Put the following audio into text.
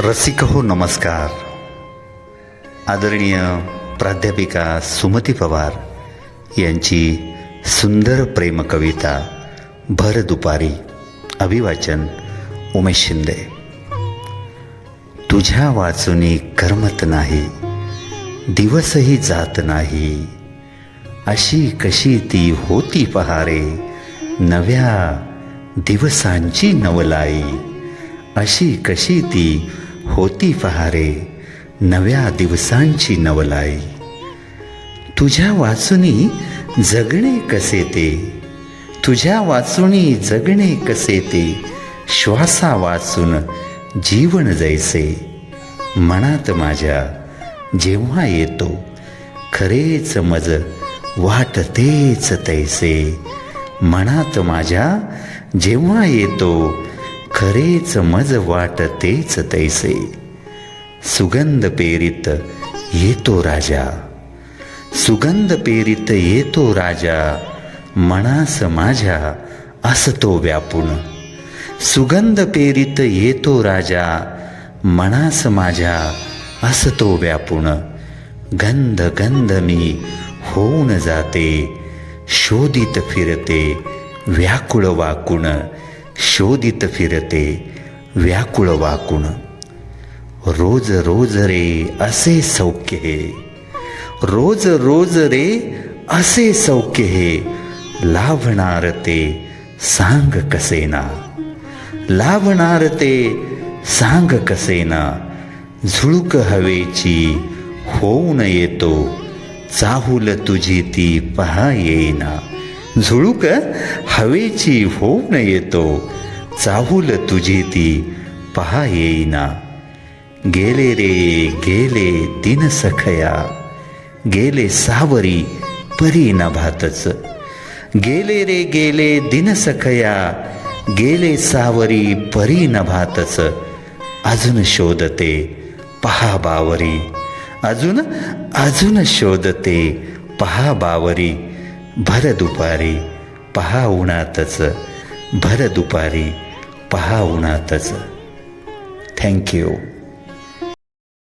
रसिक हो नमस्कार. आदरणीय प्राध्यापिका सुमती पवार यांची सुंदर प्रेम कविता भर दुपारी अभिवाचन उमेश शिंदे. तुझ्या वाचुनी करमत नाही दिवसही जात नाही अशी कशी ती होती पहारे नव्या दिवसांची नवलाई अशी कशी ती होती पहारे नव्या दिवसांची नवलाई. तुझ्या वाचुनी जगणे कसे ते? तुझ्या वाचुनी जगणे कसे ते? श्वासा वाचून जीवन जैसे. मनात माझ्या जेव्हा येतो खरेच मज वाटतेच तैसे. मनात माझ्या जेव्हा येतो खरेच मज वाटतेच तैसे. सुगंध पेरित येतो राजा. सुगंध पेरित येतो राजा. मनास माझ्या असतो व्यापून. सुगंध पेरित येतो राजा. मनास माझ्या असतो व्यापून. गंध गंध मी होऊन जाते. शोधित फिरते व्याकुळ वाकुण शोधित फिरते व्याकुळ वाकुण. रोज रोज रे असे सौख्य हे. रोज रोज रे असे सौख्य हे. लाभणार ते सांग कसेना लाभणार ते सांग कसेना झुळूक हवेची होऊन येतो. चाहूल तुझी ती पहा येईना. झुळूक हवेची होऊन येतो. चाहूल तुझी ती पहा येईना. गेले रे गेले दिन सखया. गेले सावरी परी नभातच गेले रे गेले दिन सखया. गेले सावरी परी नभातच अजून शोधते पहा बावरी. अजून अजून शोधते पहा बावरी. भर दुपारी पहा उन्हातच. भर दुपारी पहा उन्हातच. थँक्यू